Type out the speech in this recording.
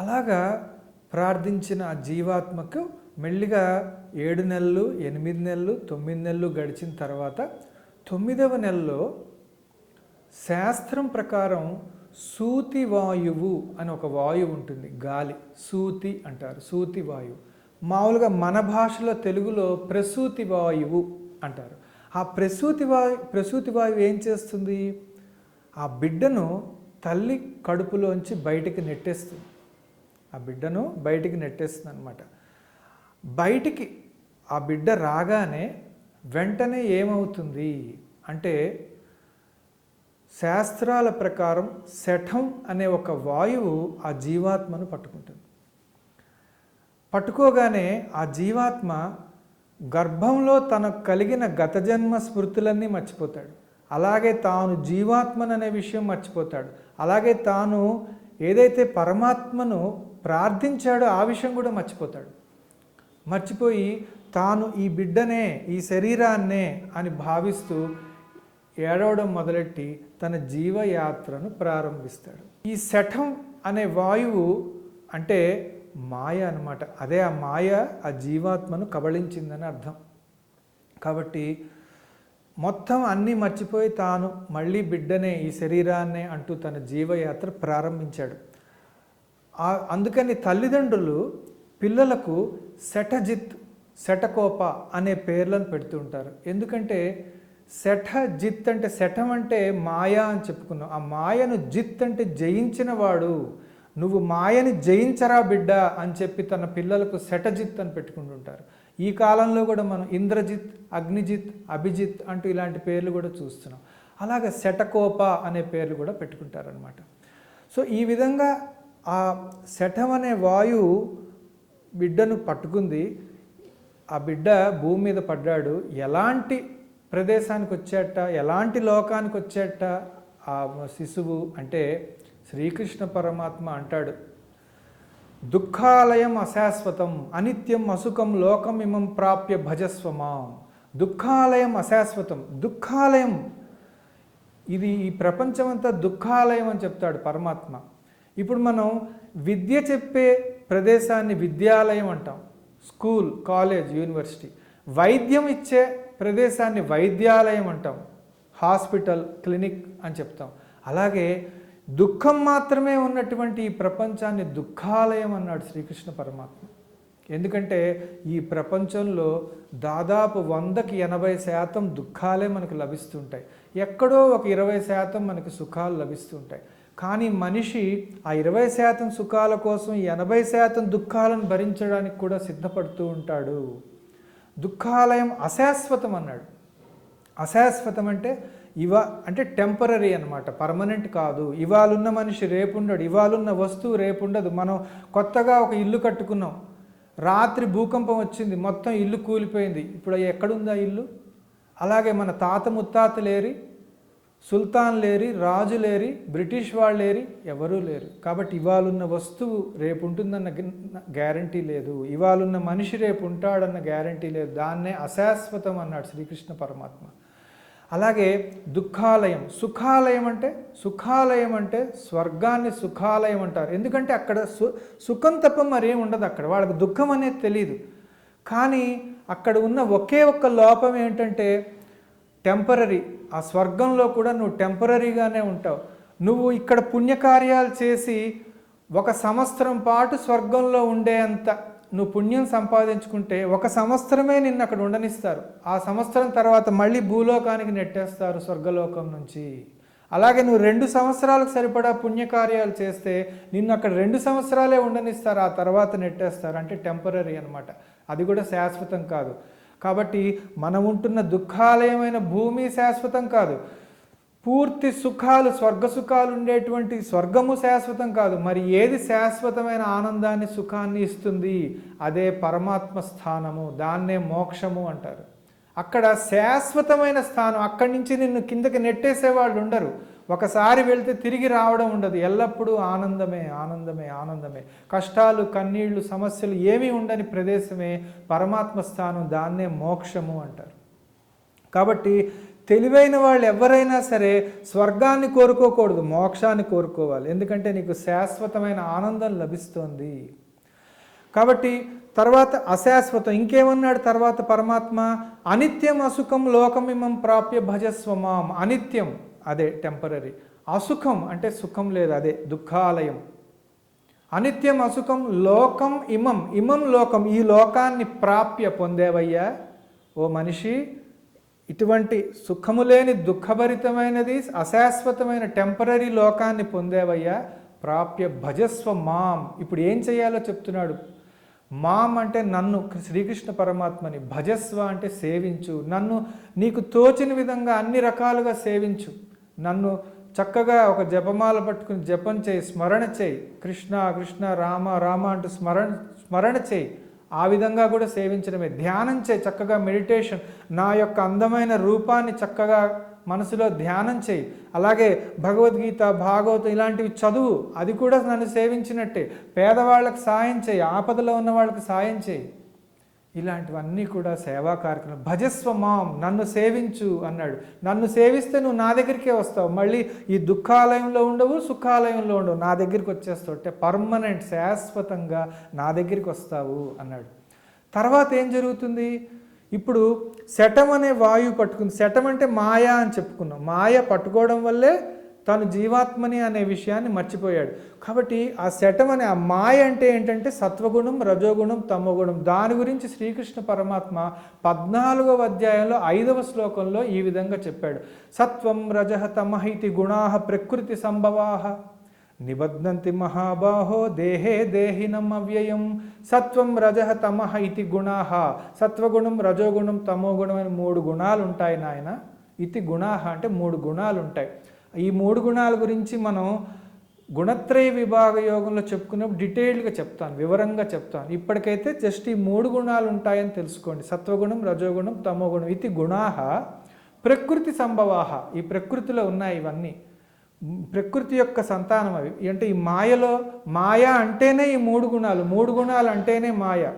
అలాగా ప్రార్థించిన ఆ జీవాత్మకు మెల్లిగా ఏడు నెలలు ఎనిమిది నెలలు తొమ్మిది నెలలు గడిచిన తర్వాత తొమ్మిదవ నెలలో శాస్త్రం ప్రకారం సూతి వాయువు అని ఒక వాయువు ఉంటుంది గాలి. సూతి అంటారు సూతి వాయువు. మామూలుగా మన భాషలో తెలుగులో ప్రసూతి వాయువు అంటారు. ఆ ప్రసూతి వాయు ప్రసూతి వాయువు ఏం చేస్తుంది? ఆ బిడ్డను తల్లి కడుపులోంచి బయటికి నెట్టేస్తుంది. ఆ బిడ్డను బయటికి నెట్టేస్తుంది అనమాట బయటికి ఆ బిడ్డ రాగానే వెంటనే ఏమవుతుంది అంటే శాస్త్రాల ప్రకారం శఠం అనే ఒక వాయువు ఆ జీవాత్మను పట్టుకుంటుంది. పట్టుకోగానే ఆ జీవాత్మ గర్భంలో తనకు కలిగిన గత జన్మ స్మృతులన్నీ మర్చిపోతాడు. అలాగే తాను జీవాత్మను అనే విషయం మర్చిపోతాడు. అలాగే తాను ఏదైతే పరమాత్మను ప్రార్థించాడో ఆ విషయం కూడా మర్చిపోతాడు. మర్చిపోయి తాను ఈ బిడ్డనే ఈ శరీరాన్నే అని భావిస్తూ ఏడవడం మొదలెట్టి తన జీవయాత్రను ప్రారంభిస్తాడు. ఈ శఠం అనే వాయువు అంటే మాయ అన్నమాట. అదే ఆ మాయ ఆ జీవాత్మను కబళించిందని అర్థం. కాబట్టి మొత్తం అన్నీ మర్చిపోయి తాను మళ్ళీ బిడ్డనే ఈ శరీరాన్నే అంటూ తన జీవయాత్ర ప్రారంభించాడు. అందుకని తల్లిదండ్రులు పిల్లలకు శఠజిత్ శఠకోప అనే పేర్లను పెడుతుంటారు ఎందుకంటే శఠజిత్ అంటే శఠం అంటే మాయా అని చెప్పుకున్నాం. ఆ మాయను జిత్ అంటే జయించిన వాడు నువ్వు మాయని జయించరా బిడ్డ అని చెప్పి తన పిల్లలకు శఠజిత్ అని పెట్టుకుంటుంటారు ఈ కాలంలో కూడా మనం ఇంద్రజిత్ అగ్నిజిత్ అభిజిత్ అంటూ ఇలాంటి పేర్లు కూడా చూస్తున్నాం. అలాగే శఠకోప అనే పేర్లు కూడా పెట్టుకుంటారనమాట సో ఈ విధంగా ఆ శఠం అనే వాయువు బిడ్డను పట్టుకుంది. ఆ బిడ్డ భూమి మీద పడ్డాడు. ఎలాంటి ప్రదేశానికి వచ్చేట? ఎలాంటి లోకానికి వచ్చేట? ఆ శిశువు అంటే శ్రీకృష్ణ పరమాత్మ అంటాడు. దుఃఖాలయం అశాశ్వతం అనిత్యం అసుఖం లోకం ఇమం ప్రాప్య భజస్వమాం. దుఃఖాలయం అశాశ్వతం దుఃఖాలయం. ఇది ఈ ప్రపంచమంతా దుఃఖాలయం అని చెప్తాడు పరమాత్మ. ఇప్పుడు మనం విద్య చెప్పే ప్రదేశాన్ని విద్యాలయం అంటాం. School college university. వైద్యం ఇచ్చే ప్రదేశాన్ని వైద్యాలయం అంటాం. హాస్పిటల్ క్లినిక్ అని చెప్తాం. అలాగే దుఃఖం మాత్రమే ఉన్నటువంటి ఈ ప్రపంచాన్ని దుఃఖాలయం అన్నాడు శ్రీకృష్ణ పరమాత్మ. ఎందుకంటే ఈ ప్రపంచంలో దాదాపు వందకి ఎనభై శాతం దుఃఖాలే మనకు లభిస్తుంటాయి. ఎక్కడో ఒక ఇరవై శాతం మనకి సుఖాలు లభిస్తుంటాయి. కానీ మనిషి ఆ ఇరవై శాతం సుఖాల కోసం ఎనభై శాతం దుఃఖాలను భరించడానికి కూడా సిద్ధపడుతూ ఉంటాడు. దుఃఖాలయం అశాశ్వతం అన్నాడు. అశాశ్వతం అంటే ఇవ అంటే టెంపరీ అనమాట పర్మనెంట్ కాదు. ఇవాళున్న మనిషి రేపుండడు ఇవాళున్న వస్తువు రేపుండదు. మనం కొత్తగా ఒక ఇల్లు కట్టుకున్నాం. రాత్రి భూకంపం వచ్చింది మొత్తం ఇల్లు కూలిపోయింది. ఇప్పుడు ఎక్కడుందా ఇల్లు? అలాగే మన తాత ముత్తాతలేరి సుల్తాన్ లేరి రాజు లేరి బ్రిటిష్ వాళ్ళు లేరి ఎవరూ లేరు. కాబట్టి ఇవాళున్న వస్తువు రేపు ఉంటుందన్న గ్యారంటీ లేదు. ఇవాళున్న మనిషి రేపు ఉంటాడన్న గ్యారంటీ లేదు. దాన్నే అశాశ్వతం అన్నాడు శ్రీకృష్ణ పరమాత్మ. అలాగే దుఃఖాలయం. సుఖాలయం అంటే సుఖాలయం అంటే స్వర్గాన్ని సుఖాలయం అంటారు. ఎందుకంటే అక్కడ సు సుఖం తప్ప మరేం ఉండదు అక్కడ. వాళ్ళకి దుఃఖం అనేది తెలియదు కానీ అక్కడ ఉన్న ఒకే ఒక్క లోపం ఏంటంటే టెంపరీ ఆ స్వర్గంలో కూడా నువ్వు టెంపరీగానే ఉంటావు. నువ్వు ఇక్కడ పుణ్యకార్యాలు చేసి ఒక సంవత్సరం పాటు స్వర్గంలో ఉండేంత నువ్వు పుణ్యం సంపాదించుకుంటే ఒక సంవత్సరమే నిన్ను అక్కడ ఉండనిస్తారు. ఆ సంవత్సరం తర్వాత మళ్ళీ భూలోకానికి నెట్టేస్తారు స్వర్గలోకం నుంచి. అలాగే నువ్వు రెండు సంవత్సరాలకు సరిపడా పుణ్యకార్యాలు చేస్తే నిన్ను అక్కడ రెండు సంవత్సరాలే ఉండనిస్తారు ఆ తర్వాత నెట్టేస్తారు. అంటే టెంపరీ అనమాట అది కూడా శాశ్వతం కాదు. కాబట్టి మనం ఉంటున్న దుఃఖాలయమైన భూమి శాశ్వతం కాదు. పూర్తి సుఖాలు స్వర్గ సుఖాలు ఉండేటువంటి స్వర్గము శాశ్వతం కాదు. మరి ఏది శాశ్వతమైన ఆనందాన్ని సుఖాన్ని ఇస్తుంది? అదే పరమాత్మ స్థానము దాన్నే మోక్షము అంటారు. అక్కడ శాశ్వతమైన స్థానం అక్కడి నుంచి నిన్ను కిందకి నెట్టేసే వాళ్ళు ఉండరు. ఒకసారి వెళ్తే తిరిగి రావడం ఉండదు. ఎల్లప్పుడూ ఆనందమే ఆనందమే ఆనందమే. కష్టాలు కన్నీళ్ళు సమస్యలు ఏమీ ఉండని ప్రదేశమే పరమాత్మ స్థానం దాన్నే మోక్షము అంటారు. కాబట్టి తెలివైన వాళ్ళు ఎవరైనా సరే స్వర్గాన్ని కోరుకోకూడదు మోక్షాన్ని కోరుకోవాలి. ఎందుకంటే నీకు శాశ్వతమైన ఆనందం లభిస్తోంది. కాబట్టి తర్వాత అశాశ్వతం. ఇంకేమన్నాడు తర్వాత పరమాత్మ? అనిత్యం అసుఖం లోకమిమం ప్రాప్య భజస్వమాం. అనిత్యం అదే టెంపరీ అసుఖం అంటే సుఖం లేదు అదే దుఃఖాలయం. అనిత్యం అసుఖం లోకం ఇమం. ఇమం లోకం. ఈ లోకాన్ని ప్రాప్య పొందేవయ్యా? ఓ మనిషి ఇటువంటి సుఖము లేని దుఃఖభరితమైనది అశాశ్వతమైన టెంపరీ లోకాన్ని పొందేవయ్యా? ప్రాప్య భజస్వ మాం ఇప్పుడు ఏం చేయాలో చెప్తున్నాడు? మాం అంటే నన్ను శ్రీకృష్ణ పరమాత్మని భజస్వ అంటే సేవించు. నన్ను నీకు తోచిన విధంగా అన్ని రకాలుగా సేవించు. నన్ను చక్కగా ఒక జపమాల పట్టుకుని జపం చేయి స్మరణ చేయి. కృష్ణ కృష్ణ రామ రామ అంటూ స్మరణ స్మరణ చేయి. ఆ విధంగా కూడా సేవించడమే. ధ్యానం చేయి చక్కగా మెడిటేషన్ నా యొక్క అందమైన రూపాన్ని చక్కగా మనసులో ధ్యానం చేయి. అలాగే భగవద్గీత భాగవతం ఇలాంటివి చదువు. అది కూడా నన్ను సేవించినట్టే. పేదవాళ్ళకి సాయం చేయి. ఆపదలో ఉన్న వాళ్ళకి సాయం చేయి. ఇలాంటివన్నీ కూడా సేవా కార్యక్రమం. భజస్వమాం నన్ను సేవించు అన్నాడు. నన్ను సేవిస్తే నువ్వు నా దగ్గరికే వస్తావు. మళ్ళీ ఈ దుఃఖాలయంలో ఉండవు సుఖాలయంలో ఉండవు. నా దగ్గరికి వచ్చేస్తావు. అంటే పర్మనెంట్ శాశ్వతంగా నా దగ్గరికి వస్తావు అన్నాడు. తర్వాత ఏం జరుగుతుంది? ఇప్పుడు శటం అనే వాయువు పట్టుకుంది. శటం అంటే మాయ అని చెప్పుకున్నాం. మాయ పట్టుకోవడం వల్లే తను జీవాత్మని అనే విషయాన్ని మర్చిపోయాడు. కాబట్టి ఆ శటం అనే ఆ మాయ అంటే ఏంటంటే సత్వగుణం రజోగుణం తమోగుణం. దాని గురించి శ్రీకృష్ణ పరమాత్మ పద్నాలుగవ అధ్యాయంలో ఐదవ శ్లోకంలో ఈ విధంగా చెప్పాడు. సత్వం రజ తమ ఇతి గుణా ప్రకృతి సంభవాహ నిబధ్నంతి మహాబాహో దేహే దేహినం అవ్యయం. సత్వం రజ తమ ఇతి గుణా. సత్వగుణం రజోగుణం తమోగుణం అని మూడు గుణాలు ఉంటాయి నాయన. ఇతి గుణాహ అంటే మూడు గుణాలు ఉంటాయి ఈ మూడు గుణాల గురించి మనం గుణత్రయ విభాగ యోగంలో చెప్పుకున్నప్పుడు డీటెయిల్డ్గా చెప్తాను వివరంగా చెప్తాను. ఇప్పటికైతే జస్ట్ ఈ మూడు గుణాలు ఉంటాయని తెలుసుకోండి. సత్వగుణం రజోగుణం తమోగుణం. ఇది గుణాహ ప్రకృతి సంభవాహ. ఈ ప్రకృతిలో ఉన్నాయి ఇవన్నీ. ప్రకృతి యొక్క సంతానం అవి. అంటే ఈ మాయలో మాయ అంటేనే ఈ మూడు గుణాలు. మూడు గుణాలు అంటేనే మాయ.